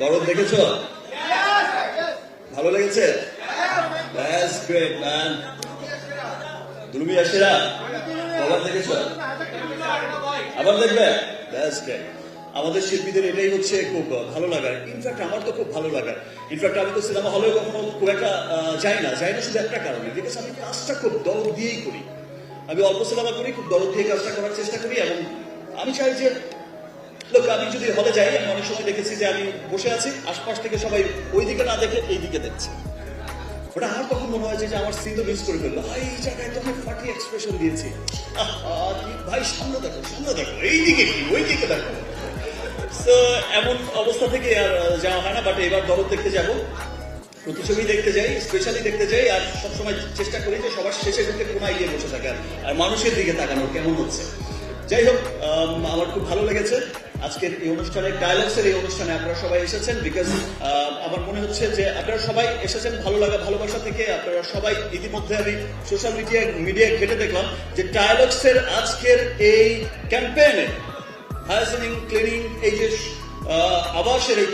দরদ দেখেছ? ভালো লেগেছে. দুলুমি আসেরা আবার দেখেছ? আবার দেখবে? Great. আমাদের শিল্পীদের এটাই হচ্ছে খুব ভালো লাগার। ইনফ্যাক্ট আমার তো খুব ভালো লাগার। ইনফ্যাক্ট আমি তো সিনেমা হলেও কখনো খুব একটা যাই না। যাই না শুধু একটা কারণে। বিকজ আমি কাজটা খুব দরদ দিয়েই করি। আমি অল্প সিনেমা করি খুব দরদ দিয়ে কাজটা করার চেষ্টা করি এবং আমি চাই যে লোক আমি যদি হলে যাই আমি অনেক সময় দেখেছি যে আমি বসে আছি আশপাশ থেকে সবাই ওই দিকে না দেখে এই দিকে দেখছে। ওটা আমার মনে হয় যে আমার সিন তো মিস করে ফেলল। এই জায়গায় তো আমি ফাটি এক্সপ্রেশন দিয়েছি ভাই সামনে দেখো সামনে দেখো কি ওই দিকে দেখো এমন অবস্থা থেকে আর যাওয়া হয় না বাট এবার দরদ দেখতে যাব। প্রতিছবি দেখতে যাই স্পেশালি দেখতে যাই আর সবসময় চেষ্টা করি যে সবার শেষে ঢুকে কোনায় গিয়ে বসে থাকার আর মানুষের দিকে তাকানো কেমন হচ্ছে। যাই হোক আম, আমার খুব ভালো লেগেছে। আজকের এই অনুষ্ঠানে ডায়ালগসের এই অনুষ্ঠানে আপনারা সবাই এসেছেন বিকজ আমার মনে হচ্ছে যে আপনারা সবাই এসেছেন ভালো লাগা, ভালোবাসা থেকে। আপনারা সবাই ইতিমধ্যে আমি সোশ্যাল মিডিয়া মিডিয়া ঘেটে দেখলাম যে ডায়ালগসের আজকের এই ক্যাম্পেইনে হায়াসিনিং ক্লিনিং এই যে আবাসের এই